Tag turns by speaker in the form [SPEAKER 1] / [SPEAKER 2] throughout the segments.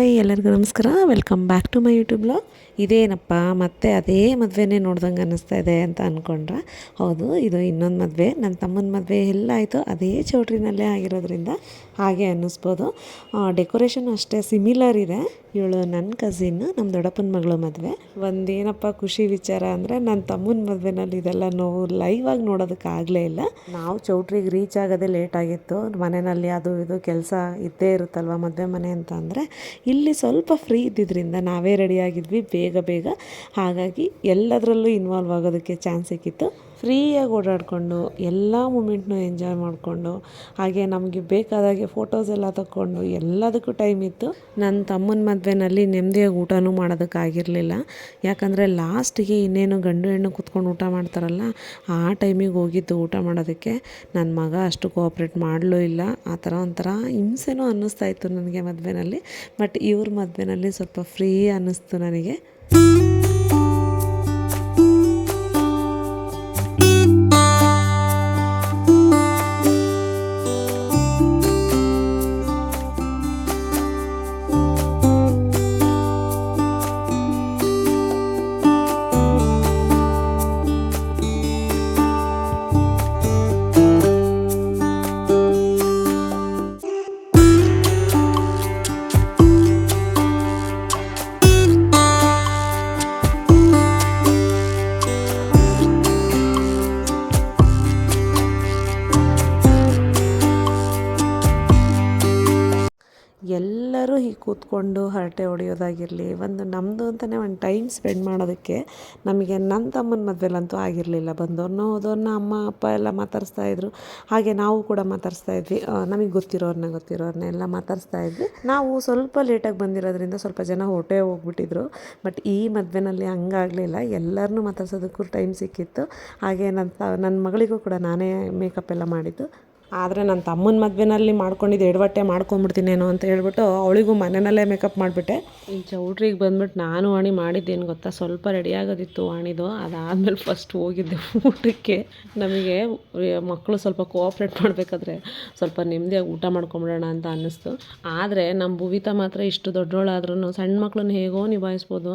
[SPEAKER 1] Hi, ಎಲ್ಲರಿಗೂ ನಮಸ್ಕಾರ. Welcome back to my YouTube blog ಇದೇನಪ್ಪ, ಮತ್ತೆ ಅದೇ ಮದುವೆನೇ ನೋಡ್ದಂಗೆ ಅನ್ನಿಸ್ತಾ ಇದೆ ಅಂತ ಅಂದ್ಕೊಂಡ್ರೆ ಹೌದು, ಇದು ಇನ್ನೊಂದು ಮದುವೆ. ನನ್ನ ತಮ್ಮನ ಮದುವೆ ಎಲ್ಲ ಆಯಿತು. ಅದೇ ಚೌಟ್ರಿನಲ್ಲೇ ಆಗಿರೋದ್ರಿಂದ ಹಾಗೆ ಅನ್ನಿಸ್ಬೋದು. ಡೆಕೋರೇಷನ್ ಅಷ್ಟೇ ಸಿಮಿಲರ್ ಇದೆ. ಇವಳು ನನ್ನ ಕಸಿನ್ ನಮ್ಮ ದೊಡ್ಡಪ್ಪನ ಮಗಳು ಮದುವೆ. ಒಂದೇನಪ್ಪ ಖುಷಿ ವಿಚಾರ ಅಂದರೆ ನನ್ನ ತಮ್ಮನ ಮದುವೆನಲ್ಲಿ ಇದೆಲ್ಲ ನೋವು ಲೈವ್ ಆಗಿ ನೋಡೋದಕ್ಕಾಗಲೇ ಇಲ್ಲ. ನಾವು ಚೌಟ್ರಿಗೆ ರೀಚ್ ಆಗೋದೇ ಲೇಟ್ ಆಗಿತ್ತು. ಮನೆಯಲ್ಲಿ ಅದು ಇದು ಕೆಲಸ ಇದ್ದೇ ಇರುತ್ತಲ್ವ ಮದುವೆ ಮನೆ ಅಂತ ಅಂದರೆ, ಇಲ್ಲಿ ಸ್ವಲ್ಪ ಫ್ರೀ ಇದ್ದಿದ್ದರಿಂದ ನಾವೇ ರೆಡಿಯಾಗಿದ್ವಿ ಬೇಗ ಬೇಗ. ಹಾಗಾಗಿ ಎಲ್ಲದರಲ್ಲೂ ಇನ್ವಾಲ್ವ್ ಆಗೋದಕ್ಕೆ ಚಾನ್ಸ್ ಸಿಕ್ಕಿತ್ತು. ಫ್ರೀಯಾಗಿ ಓಡಾಡಿಕೊಂಡು ಎಲ್ಲ ಮೂಮೆಂಟ್ನು ಎಂಜಾಯ್ ಮಾಡಿಕೊಂಡು, ಹಾಗೆ ನಮಗೆ ಬೇಕಾದಾಗೆ ಫೋಟೋಸ್ ಎಲ್ಲ ತಕ್ಕೊಂಡು ಎಲ್ಲದಕ್ಕೂ ಟೈಮ್ ಇತ್ತು. ನನ್ನ ತಮ್ಮನ ಮದುವೆನಲ್ಲಿ ನೆಮ್ಮದಿಯಾಗಿ ಊಟನೂ ಮಾಡೋದಕ್ಕಾಗಿರಲಿಲ್ಲ. ಯಾಕಂದರೆ ಲಾಸ್ಟಿಗೆ ಇನ್ನೇನು ಗಂಡು ಹೆಣ್ಣು ಕುತ್ಕೊಂಡು ಊಟ ಮಾಡ್ತಾರಲ್ಲ, ಆ ಟೈಮಿಗೆ ಹೋಗಿದ್ದು ಊಟ ಮಾಡೋದಕ್ಕೆ. ನನ್ನ ಮಗ ಅಷ್ಟು ಕೋಆಪ್ರೇಟ್ ಮಾಡಲೂ ಇಲ್ಲ. ಆ ಥರ ಒಂಥರ ಹಿಂಸೆನೂ ಅನ್ನಿಸ್ತಾ ಇತ್ತು ನನಗೆ ಮದುವೆನಲ್ಲಿ. ಬಟ್ ಇವ್ರ ಮದುವೆನಲ್ಲಿ ಸ್ವಲ್ಪ ಫ್ರೀ ಅನ್ನಿಸ್ತು ನನಗೆ. ಕೂತ್ಕೊಂಡು ಹರಟೆ ಹೊಡೆಯೋದಾಗಿರಲಿ, ಒಂದು ನಮ್ಮದು ಅಂತಲೇ ಒಂದು ಟೈಮ್ ಸ್ಪೆಂಡ್ ಮಾಡೋದಕ್ಕೆ ನಮಗೆ ನನ್ನ ತಮ್ಮನ ಮದುವೆಲಂತೂ ಆಗಿರಲಿಲ್ಲ ಬಂದವ್ರನ್ನ ಹೋದವ್ರನ್ನ ಅಮ್ಮ, ಅಪ್ಪ ಎಲ್ಲ ಮಾತಾಡಿಸ್ತಾ ಇದ್ರು. ಹಾಗೆ ನಾವು ಕೂಡ ಮಾತಾಡಿಸ್ತಾ ಇದ್ವಿ. ನಮಗೆ ಗೊತ್ತಿರೋರನ್ನ ಗೊತ್ತಿರೋರನ್ನ ಎಲ್ಲ ಮಾತಾಡಿಸ್ತಾ ಇದ್ವಿ. ನಾವು ಸ್ವಲ್ಪ ಲೇಟಾಗಿ ಬಂದಿರೋದ್ರಿಂದ ಸ್ವಲ್ಪ ಜನ ಹೊಟ್ಟೆ ಹೋಗ್ಬಿಟ್ಟಿದ್ರು. ಬಟ್ ಈ ಮದುವೆನಲ್ಲಿ ಹಂಗಾಗಲಿಲ್ಲ. ಎಲ್ಲರನ್ನೂ ಮಾತಾಡ್ಸೋದಕ್ಕೂ ಟೈಮ್ ಸಿಕ್ಕಿತ್ತು. ಹಾಗೆ ನನ್ನ ನನ್ನ ಮಗಳಿಗೂ ಕೂಡ ನಾನೇ ಮೇಕಪ್ ಎಲ್ಲ ಮಾಡಿದ್ದು. ಆದರೆ ನನ್ನ ತಮ್ಮನ ಮದುವೆನಲ್ಲಿ ಮಾಡ್ಕೊಂಡಿದ್ದು ಎಡವಟ್ಟೆ ಮಾಡ್ಕೊಂಬಿಡ್ತೀನೇನೋ ಅಂತ ಹೇಳ್ಬಿಟ್ಟು ಅವಳಿಗೂ ಮನೆಯಲ್ಲೇ ಮೇಕಪ್ ಮಾಡಿಬಿಟ್ಟೆ. ಈ ಚೌಟ್ರಿಗೆ ಬಂದ್ಬಿಟ್ಟು ನಾನು ವಾಣಿ ಮಾಡಿದ್ದೇನು ಗೊತ್ತಾ? ಸ್ವಲ್ಪ ರೆಡಿ ಆಗೋದಿತ್ತು ಅದಾದಮೇಲೆ ಫಸ್ಟ್ ಹೋಗಿದ್ದೆ ಊಟಕ್ಕೆ. ನಮಗೆ ಮಕ್ಕಳು ಸ್ವಲ್ಪ ಕೋಆಪ್ರೇಟ್ ಮಾಡಬೇಕಾದ್ರೆ ಸ್ವಲ್ಪ ನೆಮ್ಮದಿಯಾಗಿ ಊಟ ಮಾಡ್ಕೊಂಬಿಡೋಣ ಅಂತ ಅನ್ನಿಸ್ತು. ಆದರೆ ನಮ್ಮ ಭುವಿತಾ ಮಾತ್ರ ಇಷ್ಟು ದೊಡ್ಡವಳಾದ್ರೂ ಸಣ್ಣ ಮಕ್ಕಳನ್ನ ಹೇಗೋ ನಿಭಾಯಿಸ್ಬೋದು.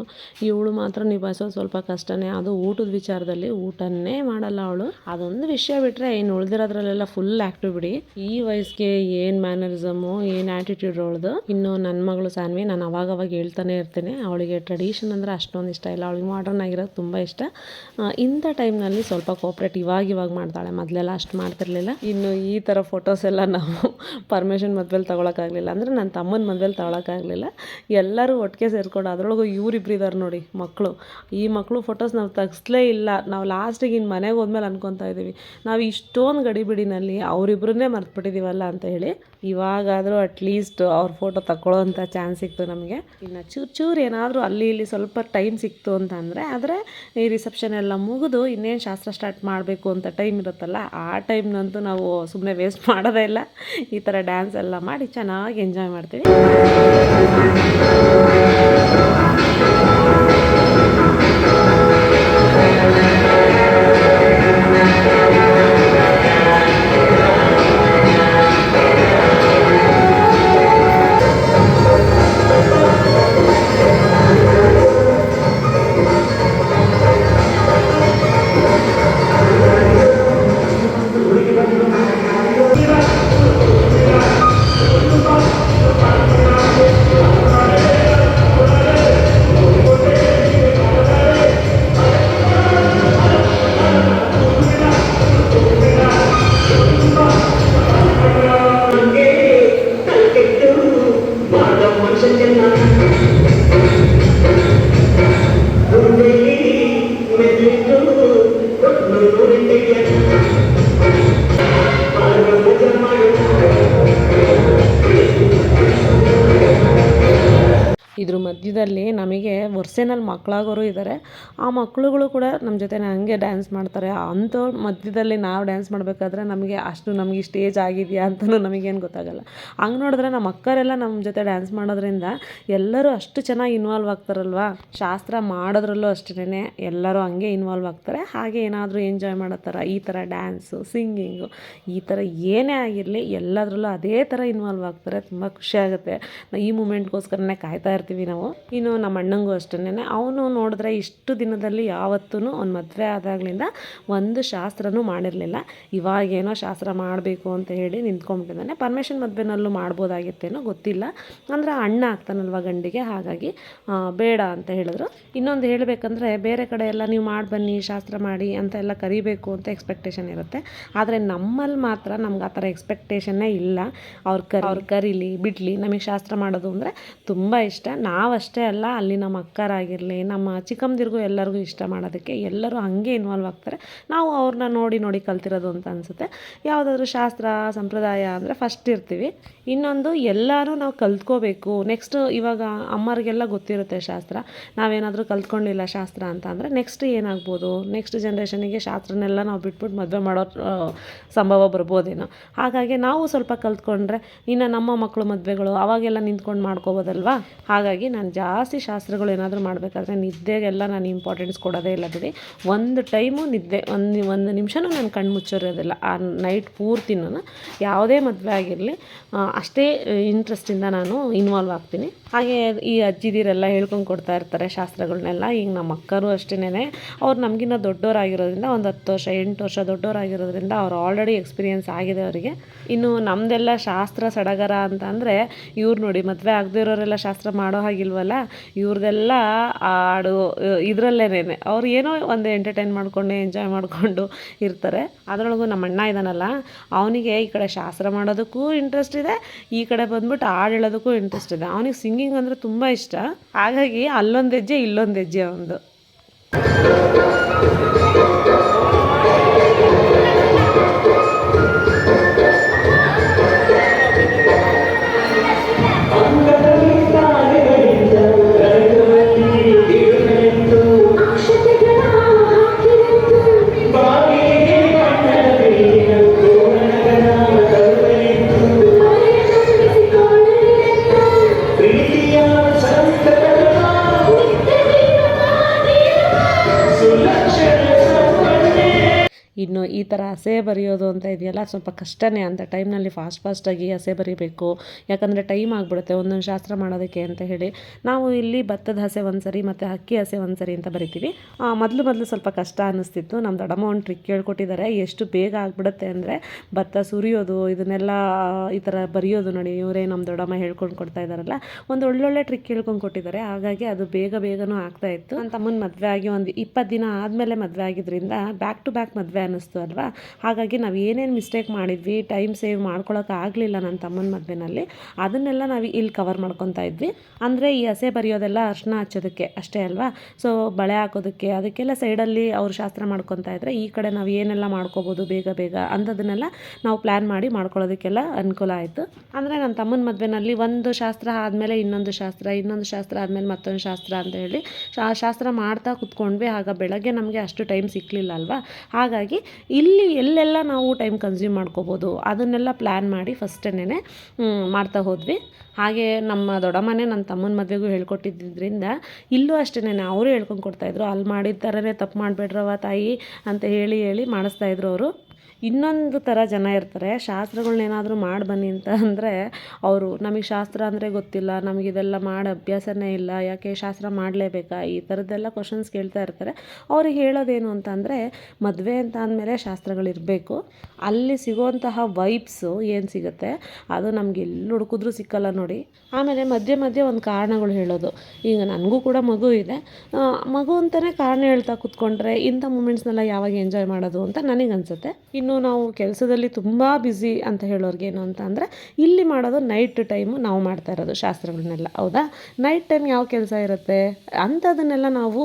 [SPEAKER 1] ಇವಳು ಮಾತ್ರ ನಿಭಾಯಿಸೋದು ಸ್ವಲ್ಪ ಕಷ್ಟನೇ. ಅದು ಊಟದ ವಿಚಾರದಲ್ಲಿ ಊಟನೇ ಮಾಡಲ್ಲ ಅವಳು. ಅದೊಂದು ವಿಷಯ ಬಿಟ್ಟರೆ ಇನ್ನು ಉಳಿದಿರೋದ್ರಲ್ಲೆಲ್ಲ ಫುಲ್ ಆ್ಯಕ್ಟಿವ್ ಬಿಡಿ. ಈ ವಯಸ್ಸಿಗೆ ಏನು ಮ್ಯಾನರಿಸಮು ಏನು ಆ್ಯಟಿಟ್ಯೂಡ್ ಅವಳದು, ಇನ್ನು ನನ್ನ ಮಗಳು ಸಾನ್ವಿ, ನಾನು ಅವಾಗ ಅವಾಗ ಹೇಳ್ತಾನೆ ಇರ್ತೇನೆ. ಅವಳಿಗೆ ಟ್ರೆಡಿಷನ್ ಅಂದರೆ ಅಷ್ಟೊಂದು ಇಷ್ಟ ಇಲ್ಲ. ಅವಳಿಗೆ ಮಾಡರ್ನ್ ಆಗಿರೋದು ತುಂಬ ಇಷ್ಟ. ಇಂಥ ಟೈಮ್ನಲ್ಲಿ ಸ್ವಲ್ಪ ಕೋಪ್ರೇಟ್ ಇವಾಗ ಇವಾಗ ಮಾಡ್ತಾಳೆ. ಮೊದಲೆಲ್ಲ ಅಷ್ಟು ಮಾಡ್ತಿರ್ಲಿಲ್ಲ. ಇನ್ನು ಈ ಥರ ಫೋಟೋಸ್ ಎಲ್ಲ ನಾವು ಪರ್ಮಿಷನ್ ಮದ್ವೆಲಿ ತೊಗೊಳಕ್ಕಾಗಲಿಲ್ಲ ಅಂದರೆ ನನ್ನ ತಮ್ಮನ ಮದ್ವೆಲಿ ತೊಗೊಳಕ್ಕಾಗಲಿಲ್ಲ ಎಲ್ಲರೂ ಒಟ್ಟಿಗೆ ಸೇರ್ಕೊಂಡು ಅದರೊಳಗೂ ಇಬ್ರು ಇದ್ದಾರೆ ನೋಡಿ ಮಕ್ಕಳು ಈ ಮಕ್ಕಳು ಫೋಟೋಸ್ ನಾವು ತೆಗಿಸ್ಲೇ ಇಲ್ಲ. ನಾವು ಲಾಸ್ಟಿಗೆ ಇನ್ನು ಮನೆಗೆ ಹೋದ್ಮೇಲೆ ಅನ್ಕೊತಾ ಇದ್ದೀವಿ ನಾವು ಇಷ್ಟೊಂದು ಗಡಿಬಿಡಿನಲ್ಲಿ ಅವರಿಬ್ಬರನ್ನೇ ಮರ್ತ್ಬಿಟ್ಟಿದ್ದೀವಲ್ಲ ಅಂತ ಹೇಳಿ ಇವಾಗಾದರೂ ಅಟ್ಲೀಸ್ಟ್ ಅವ್ರ ಫೋಟೋ ತಗೊಳ್ಳೋ ಅಂಥ ಚಾನ್ಸ್ ಸಿಕ್ತು ನಮಗೆ. ಇನ್ನು ಚೂರು ಚೂರು ಏನಾದರೂ ಅಲ್ಲಿ ಇಲ್ಲಿ ಸ್ವಲ್ಪ ಟೈಮ್ ಸಿಕ್ತು ಅಂತ ಅಂದರೆ ಆದರೆ ಈ ರಿಸೆಪ್ಷನ್ ಎಲ್ಲ ಮುಗಿದು ಇನ್ನೇನು ಶಾಸ್ತ್ರ ಸ್ಟಾರ್ಟ್ ಮಾಡಬೇಕು ಅಂತ ಟೈಮ್ ಇರುತ್ತಲ್ಲ, ಆ ಟೈಮ್ನಂತೂ ನಾವು ಸುಮ್ಮನೆ ವೇಸ್ಟ್ ಮಾಡೋದೇ ಇಲ್ಲ. ಈ ಥರ ಡ್ಯಾನ್ಸ್ ಎಲ್ಲ ಮಾಡಿ ಚೆನ್ನಾಗಿ ಎಂಜಾಯ್ ಮಾಡ್ತೀವಿ. ನಮಗೆ ವರ್ಷನಲ್ಲಿ ಮಕ್ಕಳಾಗೋರು ಇದ್ದಾರೆ ಆ ಮಕ್ಳುಗಳು ಕೂಡ ನಮ್ಮ ಜೊತೆ ಹಂಗೆ ಡ್ಯಾನ್ಸ್ ಮಾಡ್ತಾರೆ. ಅಂಥವ್ರ ಮಧ್ಯದಲ್ಲಿ ನಾವು ಡ್ಯಾನ್ಸ್ ಮಾಡಬೇಕಾದ್ರೆ ನಮಗೆ ಅಷ್ಟು ನಮಗೆ ಸ್ಟೇಜ್ ಆಗಿದೆಯಾ ಅಂತಲೂ ನಮಗೇನು ಗೊತ್ತಾಗಲ್ಲ. ಹಂಗೆ ನೋಡಿದ್ರೆ ನಮ್ಮ ಅಕ್ಕರೆಲ್ಲ ನಮ್ಮ ಜೊತೆ ಡ್ಯಾನ್ಸ್ ಮಾಡೋದ್ರಿಂದ ಎಲ್ಲರೂ ಅಷ್ಟು ಚೆನ್ನಾಗಿ ಇನ್ವಾಲ್ವ್ ಆಗ್ತಾರಲ್ವಾ? ಶಾಸ್ತ್ರ ಮಾಡೋದ್ರಲ್ಲೂ ಅಷ್ಟೇ ಎಲ್ಲರೂ ಹಂಗೆ ಇನ್ವಾಲ್ವ್ ಆಗ್ತಾರೆ. ಹಾಗೆ ಏನಾದರೂ ಎಂಜಾಯ್ ಮಾಡೋ ಈ ಥರ ಡ್ಯಾನ್ಸು ಸಿಂಗಿಂಗು ಈ ಥರ ಏನೇ ಆಗಿರಲಿ ಎಲ್ಲದರಲ್ಲೂ ಅದೇ ಥರ ಇನ್ವಾಲ್ವ್ ಆಗ್ತಾರೆ. ತುಂಬ ಖುಷಿಯಾಗುತ್ತೆ ಈ ಮೂಮೆಂಟ್ಗೋಸ್ಕರನೇ ಕಾಯ್ತಾ ಇರ್ತೀವಿ ನಾವು. ಇನ್ನು ನಮ್ಮ ಅಣ್ಣಂಗೂ ಅಷ್ಟೇ ಅವನು ನೋಡಿದ್ರೆ ಇಷ್ಟು ದಿನದಲ್ಲಿ ಯಾವತ್ತೂ ಅವ್ನು ಮದುವೆ ಆದಾಗಲಿಂದ ಒಂದು ಶಾಸ್ತ್ರನೂ ಮಾಡಿರಲಿಲ್ಲ. ಇವಾಗೇನೋ ಶಾಸ್ತ್ರ ಮಾಡಬೇಕು ಅಂತ ಹೇಳಿ ನಿಂತ್ಕೊಂಡ್ಬಿಟ್ಟಿದ್ದಾನೆ. ಪರ್ಮಿಷನ್ ಮದುವೆನಲ್ಲೂ ಮಾಡ್ಬೋದಾಗಿತ್ತೇನೋ ಗೊತ್ತಿಲ್ಲ. ಅಂದರೆ ಅಣ್ಣ ಆಗ್ತಾನಲ್ವ ಗಂಡಿಗೆ? ಹಾಗಾಗಿ ಬೇಡ ಅಂತ ಹೇಳಿದ್ರು. ಇನ್ನೊಂದು ಹೇಳಬೇಕಂದ್ರೆ, ಬೇರೆ ಕಡೆ ಎಲ್ಲ ನೀವು ಮಾಡಿ ಬನ್ನಿ, ಶಾಸ್ತ್ರ ಮಾಡಿ ಅಂತ ಎಲ್ಲ ಕರಿಬೇಕು ಅಂತ ಎಕ್ಸ್ಪೆಕ್ಟೇಷನ್ ಇರುತ್ತೆ. ಆದರೆ ನಮ್ಮಲ್ಲಿ ಮಾತ್ರ ನಮ್ಗೆ ಆ ಥರ ಎಕ್ಸ್ಪೆಕ್ಟೇಷನ್ನೇ ಇಲ್ಲ. ಅವ್ರ ಕರಿ, ಅವ್ರು ಕರೀಲಿ, ಬಿಡಲಿ ನಮಗೆ ಶಾಸ್ತ್ರ ಮಾಡೋದು ಅಂದರೆ ತುಂಬ ಇಷ್ಟ. ನಾವಷ್ಟೇ ಅಲ್ಲ ಅಲ್ಲಿ ನಮ್ಮ ಅಕ್ಕರಾಗಿರಲಿ ನಮ್ಮ ಚಿಕ್ಕಮ್ಮದಿರ್ಗೂ ಎಲ್ಲರಿಗೂ ಇಷ್ಟ ಮಾಡೋದಕ್ಕೆ ಎಲ್ಲರೂ ಹಾಗೆ ಇನ್ವಾಲ್ವ್ ಆಗ್ತಾರೆ. ನಾವು ಅವ್ರನ್ನ ನೋಡಿ ನೋಡಿ ಕಲ್ತಿರೋದು ಅಂತ ಅನಿಸುತ್ತೆ. ಯಾವುದಾದ್ರೂ ಶಾಸ್ತ್ರ, ಸಂಪ್ರದಾಯ ಅಂದರೆ ಫಸ್ಟ್ ಇರ್ತೀವಿ. ಇನ್ನೊಂದು ಎಲ್ಲರೂ ನಾವು ಕಲ್ತ್ಕೋಬೇಕು. ನೆಕ್ಸ್ಟ್ ಇವಾಗ ಅಮ್ಮರಿಗೆಲ್ಲ ಗೊತ್ತಿರುತ್ತೆ ಶಾಸ್ತ್ರ. ನಾವೇನಾದರೂ ಕಲ್ತ್ಕೊಂಡಿಲ್ಲ ಶಾಸ್ತ್ರ ಅಂತ ಅಂದರೆ ನೆಕ್ಸ್ಟ್ ಏನಾಗ್ಬೋದು? ನೆಕ್ಸ್ಟ್ ಜನ್ರೇಷನಿಗೆ ಶಾಸ್ತ್ರನೆಲ್ಲ ನಾವು ಬಿಟ್ಬಿಟ್ಟು ಮದುವೆ ಮಾಡೋ ಸಂಭವ ಬರ್ಬೋದೇನೋ? ಹಾಗಾಗಿ ನಾವು ಸ್ವಲ್ಪ ಕಲ್ತ್ಕೊಂಡ್ರೆ ಇನ್ನು ನಮ್ಮ ಮಕ್ಕಳು ಮದುವೆಗಳು ಅವಾಗೆಲ್ಲ ನಿಂತ್ಕೊಂಡು ಮಾಡ್ಕೋಬೋದಲ್ವಾ? ಹಾಗಾಗಿ ನಾನು ಜಾಸ್ತಿ ಶಾಸ್ತ್ರಗಳು ಏನಾದರೂ ಮಾಡಬೇಕಾದ್ರೆ ನಿದ್ದೆಗೆಲ್ಲ ನಾನು ಇಂಪಾರ್ಟೆನ್ಸ್ ಕೊಡೋದೇ ಇಲ್ಲ ಬಿಡಿ. ಒಂದು ಟೈಮು ನಿದ್ದೆ, ಒಂದು ಒಂದು ನಿಮಿಷನೂ ನಾನು ಕಣ್ಣು ಮುಚ್ಚೋರೋದಿಲ್ಲ. ಆ ನೈಟ್ ಪೂರ್ತಿನೂ ಯಾವುದೇ ಮದುವೆ ಆಗಿರಲಿ ಅಷ್ಟೇ ಇಂಟ್ರೆಸ್ಟಿಂದ ನಾನು ಇನ್ವಾಲ್ವ್ ಆಗ್ತೀನಿ. ಹಾಗೆ ಈ ಅಜ್ಜಿದಿರೆಲ್ಲ ಹೇಳ್ಕೊಂಡು ಕೊಡ್ತಾ ಇರ್ತಾರೆ ಶಾಸ್ತ್ರಗಳನ್ನೆಲ್ಲ ಈಗ ನಮ್ಮ ಅಕ್ಕರು ಅಷ್ಟೇನೆ ಅವ್ರು ನಮಗಿನ್ನ ದೊಡ್ಡವರಾಗಿರೋದ್ರಿಂದ ಒಂದು ಹತ್ತು ವರ್ಷ, ಎಂಟು ವರ್ಷ ದೊಡ್ಡವರಾಗಿರೋದ್ರಿಂದ ಅವ್ರು ಆಲ್ರೆಡಿ ಎಕ್ಸ್ಪೀರಿಯನ್ಸ್ ಆಗಿದೆ ಅವರಿಗೆ. ಇನ್ನು ನಮ್ಮದೆಲ್ಲ ಶಾಸ್ತ್ರ ಸಡಗರ ಅಂತ ಅಂದರೆ ಇವ್ರು ನೋಡಿ ಮದುವೆ ಆಗದೇ ಇರೋರೆಲ್ಲ ಶಾಸ್ತ್ರ ಮಾಡೋ ಹಾಗಿಲ್ವಲ್ಲ, ಇವ್ರದೆಲ್ಲ ಹಾಡು ಇದರಲ್ಲೇನೆ ಅವ್ರು ಏನೋ ಒಂದು ಎಂಟರ್ಟೈನ್ ಮಾಡಿಕೊಂಡು ಎಂಜಾಯ್ ಮಾಡಿಕೊಂಡು ಇರ್ತಾರೆ. ಅದರೊಳಗೂ ನಮ್ಮ ಅಣ್ಣ ಇದ್ದಾನಲ್ಲ ಅವನಿಗೆ ಈ ಕಡೆ ಶಾಸ್ತ್ರ ಮಾಡೋದಕ್ಕೂ ಇಂಟ್ರೆಸ್ಟ್ ಇದೆ, ಈ ಕಡೆ ಬಂದ್ಬಿಟ್ಟು ಹಾಡು ಹೇಳೋದಕ್ಕೂ ಇಂಟ್ರೆಸ್ಟ್ ಇದೆ. ಅವನಿಗೆ ಸಿಂಗಿಂಗ್ ಅಂದರೆ ತುಂಬ ಇಷ್ಟ. ಹಾಗಾಗಿ ಅಲ್ಲೊಂದು ಹೆಜ್ಜೆ, ಇಲ್ಲೊಂದು ಹೆಜ್ಜೆ ಅವನದು ಈ ಸ್ವಲ್ಪ ಕಷ್ಟನೇ ಅಂತ ಟೈಮ್ನಲ್ಲಿ ಫಾಸ್ಟ್ ಫಾಸ್ಟಾಗಿ ಹಸೆ ಬರಿಬೇಕು. ಯಾಕಂದರೆ ಟೈಮ್ ಆಗಿಬಿಡುತ್ತೆ, ಒಂದೊಂದು ಶಾಸ್ತ್ರ ಮಾಡೋದಕ್ಕೆ ಅಂತ ಹೇಳಿ. ನಾವು ಇಲ್ಲಿ ಭತ್ತದ ಹಸೆ ಒಂದು ಸರಿ ಮತ್ತು ಅಕ್ಕಿ ಹಸೆ ಒಂದು ಸರಿ ಅಂತ ಬರಿತೀವಿ. ಮೊದಲು ಮೊದಲು ಸ್ವಲ್ಪ ಕಷ್ಟ ಅನ್ನಿಸ್ತಿತ್ತು. ನಮ್ಮ ದೊಡ್ಡಮ್ಮ ಒಂದು ಟ್ರಿಕ್ ಹೇಳ್ಕೊಟ್ಟಿದ್ದಾರೆ ಎಷ್ಟು ಬೇಗ ಆಗಿಬಿಡುತ್ತೆ ಅಂದರೆ ಭತ್ತ ಸುರಿಯೋದು, ಇದನ್ನೆಲ್ಲ ಈ ಥರ ಬರೆಯೋದು ನೋಡಿ. ಇವರೇ ನಮ್ಮ ದೊಡ್ಡಮ್ಮ ಹೇಳ್ಕೊಂಡು ಕೊಡ್ತಾ ಇದ್ದಾರಲ್ಲ, ಒಂದು ಒಳ್ಳೊಳ್ಳೆ ಟ್ರಿಕ್ ಹೇಳ್ಕೊಂಡು ಕೊಟ್ಟಿದ್ದಾರೆ. ಹಾಗಾಗಿ ಅದು ಬೇಗ ಬೇಗನೂ ಆಗ್ತಾ ಇತ್ತು. ನನ್ನ ತಮ್ಮನ ಮದುವೆ ಆಗಿ ಒಂದು ಇಪ್ಪತ್ತು ದಿನ ಆದಮೇಲೆ ಮದುವೆ ಆಗಿದ್ದರಿಂದ ಬ್ಯಾಕ್ ಟು ಬ್ಯಾಕ್ ಮದುವೆ ಅನ್ನಿಸ್ತು ಅಲ್ವಾ? ಹಾಗಾಗಿ ನಾವು ಏನೇನು ಮಿಸ್ಟೇಕ್ ಮಾಡಿದ್ವಿ, ಟೈಮ್ ಸೇವ್ ಮಾಡ್ಕೊಳ್ಳೋಕೆ ಆಗಲಿಲ್ಲ ನನ್ನ ತಮ್ಮನ ಮದುವೆನಲ್ಲಿ. ಅದನ್ನೆಲ್ಲ ನಾವು ಇಲ್ಲಿ ಕವರ್ ಮಾಡ್ಕೊತಾ ಇದ್ವಿ. ಅಂದರೆ ಈ ಹಸೆ ಬರೆಯೋದೆಲ್ಲ ಅರ್ಶನ ಹಚ್ಚೋದಕ್ಕೆ ಅಷ್ಟೇ ಅಲ್ವಾ? ಸೊ ಬಳೆ ಹಾಕೋದಕ್ಕೆ, ಅದಕ್ಕೆಲ್ಲ ಸೈಡಲ್ಲಿ ಅವ್ರು ಶಾಸ್ತ್ರ ಮಾಡ್ಕೊತಾ ಇದ್ದರೆ ಈ ಕಡೆ ನಾವು ಏನೆಲ್ಲ ಮಾಡ್ಕೋಬೋದು ಬೇಗ ಬೇಗ ಅಂಥದನ್ನೆಲ್ಲ ನಾವು ಪ್ಲ್ಯಾನ್ ಮಾಡಿ ಮಾಡ್ಕೊಳ್ಳೋದಕ್ಕೆಲ್ಲ ಅನುಕೂಲ ಆಯಿತು. ಅಂದರೆ ನನ್ನ ತಮ್ಮನ ಮದುವೆನಲ್ಲಿ ಒಂದು ಶಾಸ್ತ್ರ ಆದಮೇಲೆ ಇನ್ನೊಂದು ಶಾಸ್ತ್ರ ಇನ್ನೊಂದು ಶಾಸ್ತ್ರ ಆದಮೇಲೆ ಮತ್ತೊಂದು ಶಾಸ್ತ್ರ ಅಂತ ಹೇಳಿ ಆ ಶಾಸ್ತ್ರ ಮಾಡ್ತಾ ಕುತ್ಕೊಂಡ್ವಿ. ಆಗ ಬೆಳಗ್ಗೆ ನಮಗೆ ಅಷ್ಟು ಟೈಮ್ ಸಿಕ್ಕಲಿಲ್ಲ ಅಲ್ವಾ? ಹಾಗಾಗಿ ಇಲ್ಲಿ ಎಲ್ಲೆಲ್ಲ ನಾವು ಟೈಮ್ ಕನ್ಸ್ಯೂಮ್ ಮಾಡ್ಕೋಬೋದು. ಅದನ್ನೆಲ್ಲ ಪ್ಲ್ಯಾನ್ ಮಾಡಿ ಫಸ್ಟೇನೆ ಮಾಡ್ತಾ ಹೋದ್ವಿ. ಹಾಗೆ ನಮ್ಮ ದೊಡ್ಡಮನೆ ನನ್ನ ತಮ್ಮನ ಮದುವೆಗೂ ಹೇಳ್ಕೊಟ್ಟಿದ್ದರಿಂದ ಇಲ್ಲೂ ಅಷ್ಟೇ ಅವರು ಹೇಳ್ಕೊಂಡು ಕೊಡ್ತಾಯಿದ್ರು ಅಲ್ಲಿ ಮಾಡಿದ ಥರನೇ ತಪ್ಪು ಮಾಡಬೇಡ್ರವ ತಾಯಿ ಅಂತ ಹೇಳಿ ಹೇಳಿ ಮಾಡಿಸ್ತಾಯಿದ್ರು ಅವರು. ಇನ್ನೊಂದು ಥರ ಜನ ಇರ್ತಾರೆ. ಶಾಸ್ತ್ರಗಳ್ನೇನಾದರೂ ಮಾಡಿ ಬನ್ನಿ ಅಂತ ಅಂದರೆ ಅವರು, ನಮಗೆ ಶಾಸ್ತ್ರ ಅಂದರೆ ಗೊತ್ತಿಲ್ಲ ನಮಗಿದೆಲ್ಲ ಮಾಡಿ ಅಭ್ಯಾಸನೇ ಇಲ್ಲ, ಯಾಕೆ ಶಾಸ್ತ್ರ ಮಾಡಲೇಬೇಕಾ? ಈ ಥರದ್ದೆಲ್ಲ ಕ್ವಶನ್ಸ್ ಕೇಳ್ತಾ ಇರ್ತಾರೆ. ಅವ್ರಿಗೆ ಹೇಳೋದೇನು ಅಂತ ಅಂದರೆ, ಮದುವೆ ಅಂತ ಅಂದಮೇಲೆ ಶಾಸ್ತ್ರಗಳಿರಬೇಕು ಅಲ್ಲಿ ಸಿಗುವಂತಹ ವೈಬ್ಸು ಏನು ಸಿಗುತ್ತೆ? ಅದು ನಮ್ಗೆ ಎಲ್ಲಿ ಹುಡುಕಿದ್ರೂ ಸಿಕ್ಕಲ್ಲ ನೋಡಿ. ಆಮೇಲೆ ಮಧ್ಯೆ ಮಧ್ಯೆ ಒಂದು ಕಾರಣಗಳು ಹೇಳೋದು. ಈಗ ನನಗೂ ಕೂಡ ಮಗು ಇದೆ. ಮಗು ಅಂತಲೇ ಕಾರಣ ಹೇಳ್ತಾ ಕೂತ್ಕೊಂಡ್ರೆ ಇಂಥ ಮೂಮೆಂಟ್ಸ್ನೆಲ್ಲ ಯಾವಾಗ ಎಂಜಾಯ್ ಮಾಡೋದು ಅಂತ ನನಗೆ ಅನಿಸುತ್ತೆ. ಇನ್ನು ನಾವು ಕೆಲಸದಲ್ಲಿ ತುಂಬ ಬ್ಯುಸಿ ಅಂತ ಹೇಳೋರ್ಗೇನು ಅಂತ ಅಂದರೆ, ಇಲ್ಲಿ ಮಾಡೋದು ನೈಟ್ ಟೈಮು ನಾವು ಮಾಡ್ತಾ ಇರೋದು ಶಾಸ್ತ್ರಗಳನ್ನೆಲ್ಲ, ಹೌದಾ? ನೈಟ್ ಟೈಮ್ ಯಾವ ಕೆಲಸ ಇರುತ್ತೆ? ಅಂಥದನ್ನೆಲ್ಲ ನಾವು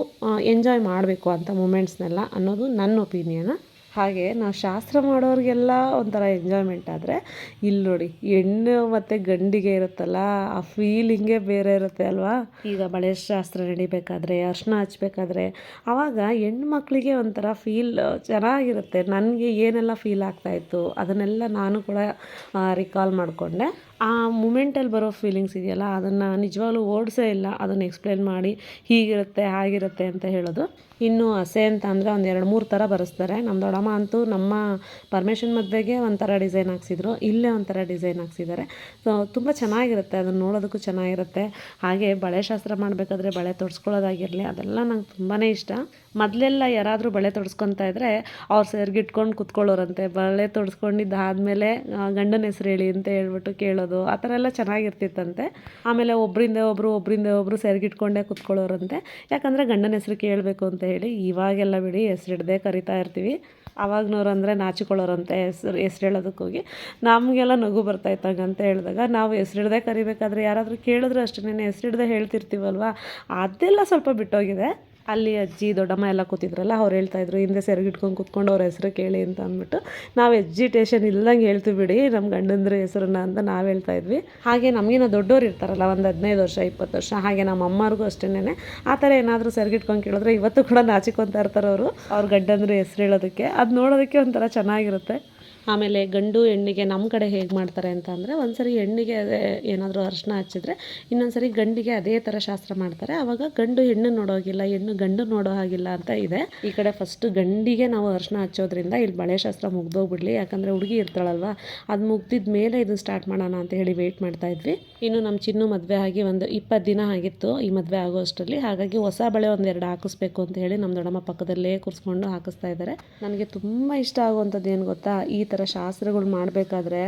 [SPEAKER 1] ಎಂಜಾಯ್ ಮಾಡಬೇಕು ಅಂತ ಮೂಮೆಂಟ್ಸ್ನೆಲ್ಲ ಅನ್ನೋದು ನನ್ನ ಒಪಿನಿಯನ್ ಹಾಗೆ ನಾವು ಶಾಸ್ತ್ರ ಮಾಡೋರಿಗೆಲ್ಲ ಒಂಥರ ಎಂಜಾಯ್ಮೆಂಟ್ ಆದರೆ ಇಲ್ಲಿ ನೋಡಿ, ಹೆಣ್ಣು ಮತ್ತು ಗಂಡಿಗೆ ಇರುತ್ತಲ್ಲ, ಆ ಫೀಲಿಂಗೇ ಬೇರೆ ಇರುತ್ತೆ ಅಲ್ವಾ? ಈಗ ಬಳೆ ಶಾಸ್ತ್ರ ನಡಿಬೇಕಾದ್ರೆ ಅರ್ಶಿನ ಹಚ್ಬೇಕಾದ್ರೆ ಆವಾಗ ಹೆಣ್ಮಕ್ಳಿಗೆ ಒಂಥರ ಫೀಲ್ ಚೆನ್ನಾಗಿರುತ್ತೆ. ನನಗೆ ಏನೆಲ್ಲ ಫೀಲ್ ಆಗ್ತಾಯಿತ್ತು ಅದನ್ನೆಲ್ಲ ನಾನು ಕೂಡ ರಿಕಾಲ್ ಮಾಡಿಕೊಂಡೆ. ಆ ಮೂಮೆಂಟಲ್ಲಿ ಬರೋ ಫೀಲಿಂಗ್ಸ್ ಇದೆಯಲ್ಲ, ಅದನ್ನು ನಿಜವಾಗ್ಲೂ ಓಡಿಸೇ ಇಲ್ಲ, ಅದನ್ನು ಎಕ್ಸ್ಪ್ಲೇನ್ ಮಾಡಿ ಹೀಗಿರುತ್ತೆ, ಹಾಗಿರುತ್ತೆ ಅಂತ ಹೇಳೋದು. ಇನ್ನು ಅಸೆ ಅಂತ ಅಂದರೆ ಒಂದು ಎರಡು ಮೂರು ಥರ ಬರೆಸ್ತಾರೆ. ನಮ್ಮ ದೊಡ್ಡಮ್ಮ ಅಂತೂ ನಮ್ಮ ಪರ್ಮಿಷನ್ ಮದುವೆಗೆ ಒಂಥರ ಡಿಸೈನ್ ಹಾಕ್ಸಿದ್ರು, ಇಲ್ಲೇ ಒಂಥರ ಡಿಸೈನ್ ಹಾಕ್ಸಿದ್ದಾರೆ. ಸೊ ತುಂಬ ಚೆನ್ನಾಗಿರುತ್ತೆ, ಅದನ್ನು ನೋಡೋದಕ್ಕೂ ಚೆನ್ನಾಗಿರುತ್ತೆ. ಹಾಗೆ ಬಳೆ ಶಾಸ್ತ್ರ ಮಾಡಬೇಕಾದ್ರೆ ಬಳೆ ತೊಡ್ಸ್ಕೊಳ್ಳೋದಾಗಿರಲಿ, ಅದೆಲ್ಲ ನಂಗೆ ತುಂಬಾ ಇಷ್ಟ. ಮೊದಲೆಲ್ಲ ಯಾರಾದರೂ ಬಳೆ ತೊಡ್ಸ್ಕೊತಾ ಇದ್ದರೆ ಅವ್ರು ಸೆರ್ಗಿಟ್ಕೊಂಡು ಕುತ್ಕೊಳ್ಳೋರಂತೆ. ಬಳೆ ತೊಡ್ಸ್ಕೊಂಡಿದ್ದಾದಮೇಲೆ ಗಂಡನ ಹೆಸ್ರು ಹೇಳಿ ಅಂತ ಹೇಳ್ಬಿಟ್ಟು ಕೇಳೋದು, ಆ ಥರ ಎಲ್ಲ ಚೆನ್ನಾಗಿರ್ತಿತ್ತಂತೆ. ಆಮೇಲೆ ಒಬ್ಬರಿಂದ ಒಬ್ಬರು ಒಬ್ಬರಿಂದ ಒಬ್ಬರು ಸೆರ್ಗಿಟ್ಕೊಂಡೇ ಕುತ್ಕೊಳ್ಳೋರಂತೆ. ಯಾಕಂದರೆ ಗಂಡನ ಹೆಸ್ರು ಕೇಳಬೇಕು ಅಂತ ಹೇಳಿ ಇವಾಗೆಲ್ಲ ಬಿಡಿ ಹೆಸ್ರಿಡ್ದೇ ಕರಿತಾ ಇರ್ತೀವಿ. ಅವಾಗ್ನವ್ರು ಅಂದರೆ ನಾಚಿಕೊಳ್ಳೋರಂತೆ ಹೆಸ್ರು ಹೆಸ್ರು ಹೇಳೋದಕ್ಕೆ ಹೋಗಿ. ನಮಗೆಲ್ಲ ನಗು ಬರ್ತಾಯಿತ್ತು ಅಂತ ಹೇಳಿದಾಗ, ನಾವು ಹೆಸ್ರಿಡ್ದೇ ಕರಿಬೇಕಾದ್ರೆ ಯಾರಾದರೂ ಕೇಳಿದ್ರೆ ಅಷ್ಟೇ ಹೆಸ್ರಿಡ್ದೇ ಹೇಳ್ತಿರ್ತೀವಲ್ವ? ಅದೆಲ್ಲ ಸ್ವಲ್ಪ ಬಿಟ್ಟೋಗಿದೆ. ಅಲ್ಲಿ ಅಜ್ಜಿ, ದೊಡ್ಡಮ್ಮ ಎಲ್ಲ ಕೂತಿದ್ರಲ್ಲ, ಅವ್ರು ಹೇಳ್ತಾಯಿದ್ರು ಹಿಂದೆ ಸೆರಗಿಟ್ಕೊಂಡು ಕೂತ್ಕೊಂಡು ಅವ್ರ ಹೆಸ್ರು ಕೇಳಿ ಅಂತ ಅಂದ್ಬಿಟ್ಟು, ನಾವು ಎಜ್ಜಿಟೇಷನ್ ಇಲ್ದಂಗೆ ಹೇಳ್ತೀವಿ ಬಿಡಿ ನಮ್ಮ ಗಂಡಂದ್ರ ಹೆಸ್ರನ್ನ ಅಂತ ನಾವು ಹೇಳ್ತಾ ಇದ್ವಿ. ಹಾಗೆ ನಮಗಿನ ದೊಡ್ಡೋರು ಇರ್ತಾರಲ್ಲ, ಒಂದು ಹದಿನೈದು ವರ್ಷ, ಇಪ್ಪತ್ತು ವರ್ಷ, ಹಾಗೆ ನಮ್ಮ ಅಮ್ಮರಿಗೂ ಅಷ್ಟೇನೆ ಆ ಥರ ಏನಾದರೂ ಸೆರಗಿಟ್ಕೊಂಡು ಕೇಳಿದ್ರೆ ಇವತ್ತು ಕೂಡ ನಾಚಿಕೊತಾ ಇರ್ತಾರೆ ಅವರು, ಅವ್ರ ಗಂಡಂದ್ರ ಹೆಸ್ರು ಹೇಳೋದಕ್ಕೆ. ಅದು ನೋಡೋದಕ್ಕೆ ಒಂಥರ ಚೆನ್ನಾಗಿರುತ್ತೆ. ಆಮೇಲೆ ಗಂಡು ಹೆಣ್ಣಿಗೆ ನಮ್ಮ ಕಡೆ ಹೇಗೆ ಮಾಡ್ತಾರೆ ಅಂತ ಅಂದರೆ ಒಂದು ಸರಿ ಹೆಣ್ಣಿಗೆ ಅದೇ ಏನಾದರೂ ಅರಿಶಿನ ಹಚ್ಚಿದ್ರೆ ಇನ್ನೊಂದ್ಸರಿ ಗಂಡಿಗೆ ಅದೇ ಥರ ಶಾಸ್ತ್ರ ಮಾಡ್ತಾರೆ. ಆವಾಗ ಗಂಡು ಹೆಣ್ಣು ನೋಡೋಗಿಲ್ಲ, ಹೆಣ್ಣು ಗಂಡು ನೋಡೋ ಹಾಗಿಲ್ಲ ಅಂತ ಇದೆ. ಈ ಕಡೆ ಫಸ್ಟ್ ಗಂಡಿಗೆ ನಾವು ಅರಿಶಿನ ಹಚ್ಚೋದ್ರಿಂದ ಇಲ್ಲಿ ಬಳೆ ಶಾಸ್ತ್ರ ಮುಗ್ದೋಗ್ಬಿಡ್ಲಿ. ಯಾಕಂದರೆ ಹುಡುಗಿ ಇರ್ತಾಳಲ್ವ, ಅದು ಮುಗ್ದಿದ ಮೇಲೆ ಇದನ್ನು ಸ್ಟಾರ್ಟ್ ಮಾಡೋಣ ಅಂತ ಹೇಳಿ ವೆಯ್ಟ್ ಮಾಡ್ತಾ ಇದ್ವಿ. ಇನ್ನು ನಮ್ಮ ಚಿನ್ನು ಮದುವೆ ಆಗಿ ಒಂದು ಇಪ್ಪತ್ತು ದಿನ ಆಗಿತ್ತು ಈ ಮದುವೆ ಆಗೋ ಅಷ್ಟರಲ್ಲಿ ಹಾಗಾಗಿ ಹೊಸ ಬಳೆ ಒಂದೆರಡು ಹಾಕಿಸ್ಬೇಕು ಅಂತ ಹೇಳಿ ನಮ್ಮ ದೊಡ್ಡಮ್ಮ ಪಕ್ಕದಲ್ಲೇ ಕೂರಿಸ್ಕೊಂಡು ಹಾಕಿಸ್ತಾ ಇದ್ದಾರೆ. ನನಗೆ ತುಂಬ ಇಷ್ಟ ಆಗುವಂಥದ್ದು ಏನು ಗೊತ್ತಾ? ಈ ಥರ ಶಾಸ್ತ್ರಗಳು ಮಾಡಬೇಕಾದ್ರೆ